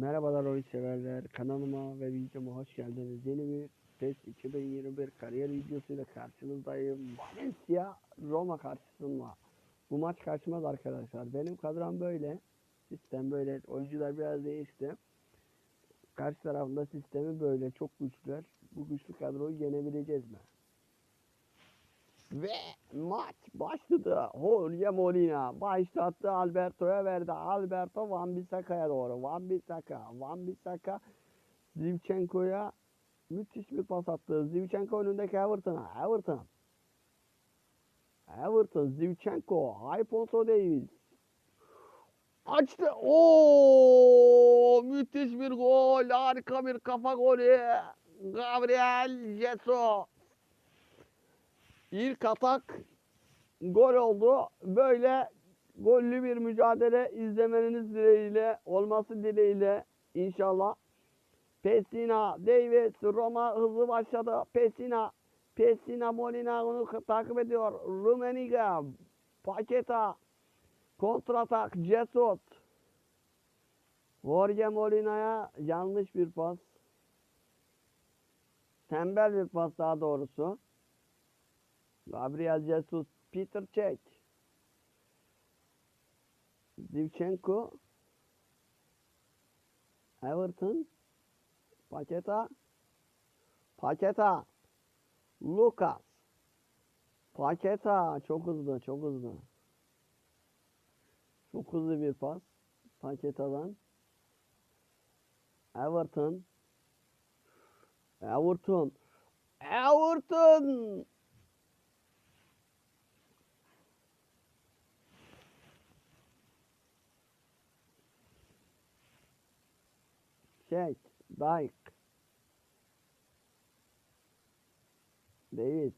Merhabalar oyun severler. Kanalıma ve videoma hoş geldiniz. Yeni bir PES 2021 kariyer videosuyla karşınızdayım. Valencia Roma karşısında. Bu maç kaçmaz arkadaşlar. Benim kadrom böyle. Sistem böyle. Oyuncular biraz değişti. Karşı tarafında sistemi böyle. Çok güçlüler. Bu güçlü kadroyu yenebileceğiz mi? Ve maç başladı. Jorge Molina başlattı Alberto'ya verdi. Alberto Van Bissaka'ya doğru. Van Bissaka, Van Bissaka Zivchenko'ya müthiş bir pas attı. Zivchenko önündeki Everton'a. Everton. Everton, Zivchenko, Alfonso Davies. Açtı. Oo! Müthiş bir gol. Harika bir kafa golü. Gabriel Jesus. İlk atak gol oldu. Böyle gollü bir mücadele izlemeniz dileğiyle, olması dileğiyle inşallah. Pessina, Davis, Roma hızlı başladı. Pessina, Pessina, Molina onu takip ediyor. Rumeniga, Paqueta, kontratak, Jesus. Jorge Molina'ya yanlış bir pas. Tembel bir pas daha doğrusu. Gabriel Jesus, Peter Cech, Zivchenko, Everton, Paqueta, Paqueta, Lucas, Paqueta çok hızlı, çok hızlı. Çok hızlı bir pas Paqueta'dan. Everton, Everton, Everton. Çek, Dijk, Davis,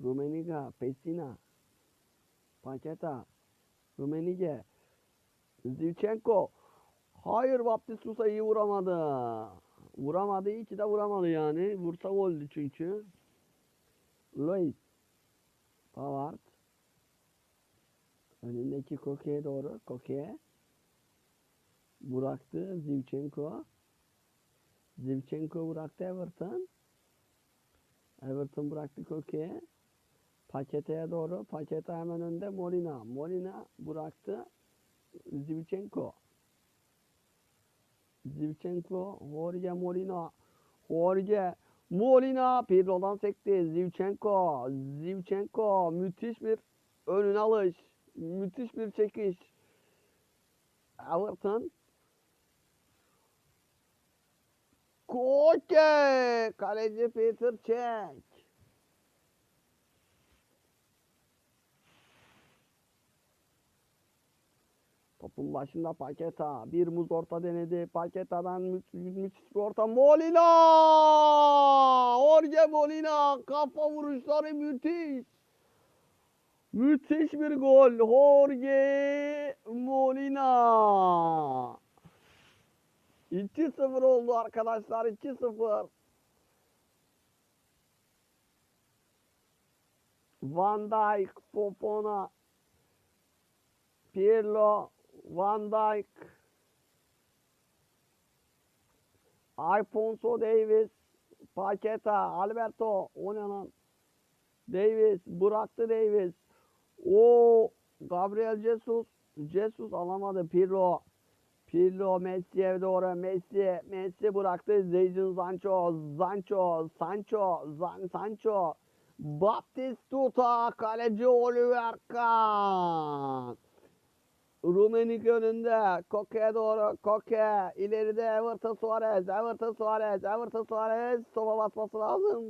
Rumeniga, Pessina, Paqueta, Rumenige, Zivchenko. Hayır Baptistus'a iyi vuramadı. Vuramadı, iyi ki de vuramadı yani. Vursa goldü çünkü. Luis, Pavard, önündeki Koke'ye doğru, Koke. Bıraktı Zivchenko. Zivchenko bıraktı Everton. Everton bıraktı Koke. Pakete'ye doğru. Pakete hemen önde Molina. Molina bıraktı Zivchenko. Zivchenko, Jorge Molina. Jorge Molina Pirlo'dan sekti. Zivchenko. Zivchenko müthiş bir önün alış. Müthiş bir çekiş. Everton Koke! Kaleci Peter Cech. Topun başında Paketa. Bir muz orta denedi. Paketa'dan mü müthiş bir orta. Molina! Jorge Molina! Kafa vuruşları müthiş. Müthiş bir gol. Jorge Molina. 2-0 oldu arkadaşlar. 2-0. Van Dijk, Fofana, Pirlo, Van Dijk, Alfonso Davis, Paqueta, Alberto, o ne lan? Davis, bıraktı Davis. O Gabriel Jesus, Jesus alamadı Pirlo. Pirlo Messi'ye doğru Messi, Messi bıraktı Zeycin Sancho, Sancho, Sancho, Zan, Sancho. Baptistuta, kaleci Oliver Kahn. Rumenik önünde, Koke'ye doğru, Koke, ileride Everton Suarez, Everton Suarez, Everton Suarez, soba basması lazım.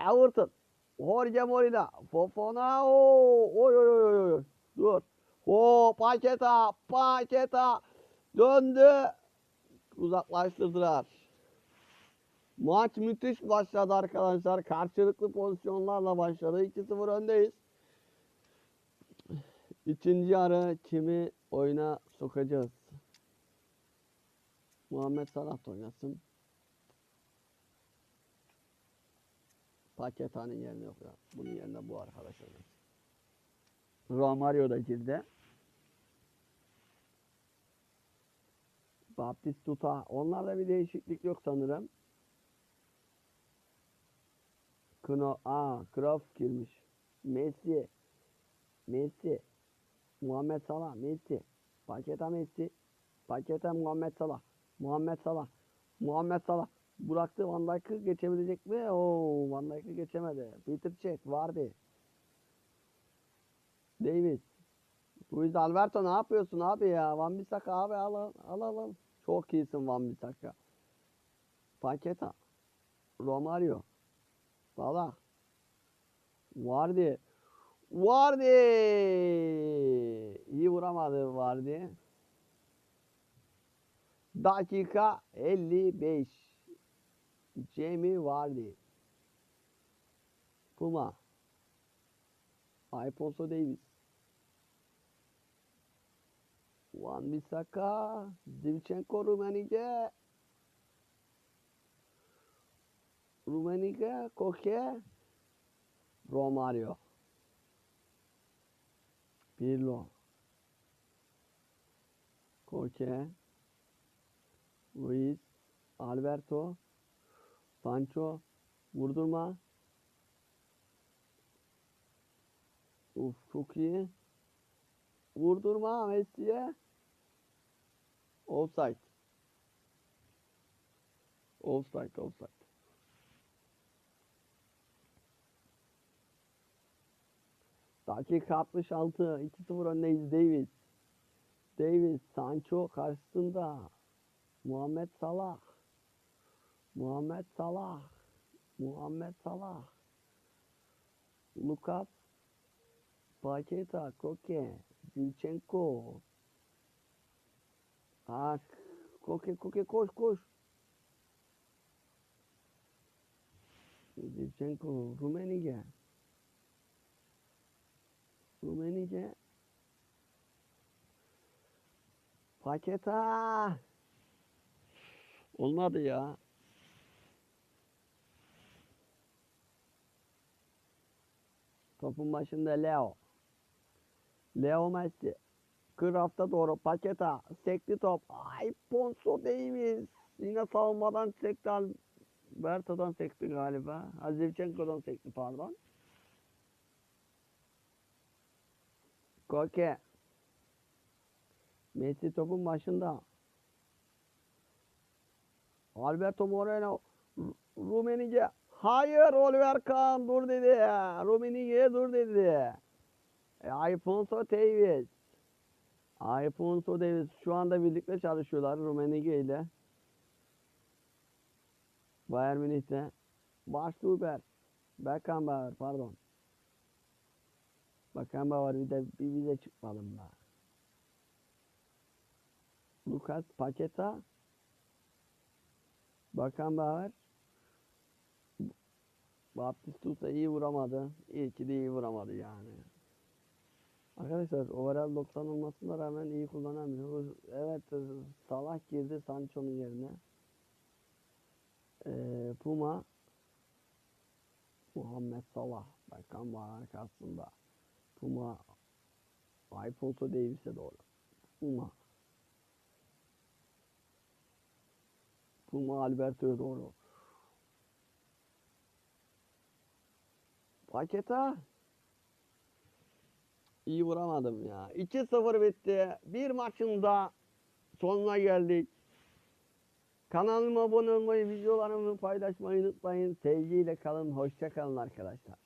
Everton, Jorge Molina, Fofana, oo, oy oy oy, oy. dur. O Paketa, Paketa döndü. Uzaklaştırdılar. Maç müthiş başladı arkadaşlar. Karşılıklı pozisyonlarla başladı. 2-0 öndeyiz. İkinci yarı kimi oyuna sokacağız? Muhammed Salah oynasın. Paketa'nın yerine yok ya. Bunun yerine bu arkadaş oynasın. Romario da girdi. Baptistuta. Onlarda bir değişiklik yok sanırım. Kno, aa, Kroos girmiş. Messi. Messi. Muhammed Salah. Messi. Paketa Messi. Paketa Muhammed Salah. Muhammed Salah. Muhammed Salah. Bıraktı Van Dijk'ı geçebilecek mi? Oo, Van Dijk'ı geçemedi. Peter Cech vardı. Davis. Luis Alberto ne yapıyorsun abi ya? Van Bissaka abi al al al al. Çok iyisin Van Bissaka. Paketa. Romario. Salah. Vardy. Vardy. İyi vuramadı Vardy. Dakika 55. Jamie Vardy. Puma. Alfonso Davis. Van Bissaka. Zivchenko Rumenige. Rumenige. Koke. Romario. Pirlo. Koke. Luis. Alberto. Sancho. Vurdurma. Uf çok iyi. Vurdurma Messi'ye. Offside. Offside, offside. Dakika 66. 2-0 öndeyiz Davis. Davis, Sancho karşısında. Muhammed Salah. Muhammed Salah. Muhammed Salah. Lucas Paqueta, Koke, Zinchenko. Ha, Koke, Koke koş koş. Zinchenko, Rumenige. Rumenige. Paqueta. Olmadı ya. Topun başında Leo. Leo Messi. Kraft'a doğru Paketa. Sekti top. Ay Ponso Davis. Yine savunmadan sekti. Alberto'dan sekti galiba. Azivchenko'dan sekti pardon. Koke. Messi topun başında. Alberto Moreno. Ru- Rumenige. Hayır Oliver Kahn dur dedi. Rumenige'ye dur dedi. E, Alfonso Davis. Alfonso Davis şu anda birlikte çalışıyorlar Rumenige ile. Bayern Münih'te. Baştuber. Beckenbauer pardon. Beckenbauer bir de bir bize çıkmadım da. Lucas Paqueta. Beckenbauer. Baptistuta iyi vuramadı. İyi ki de iyi vuramadı yani. Arkadaşlar overall 90 olmasına rağmen iyi kullanamıyor. Evet Salah girdi Sancho'nun yerine. Ee, Puma Muhammed Salah Bakan var arkasında. Puma Alfonso Davis'e doğru. Puma Puma Alberto'ya doğru. Paketa İyi vuramadım ya. 2-0 bitti. Bir maçın da sonuna geldik. Kanalıma abone olmayı, videolarımı paylaşmayı unutmayın. Sevgiyle kalın, hoşça kalın arkadaşlar.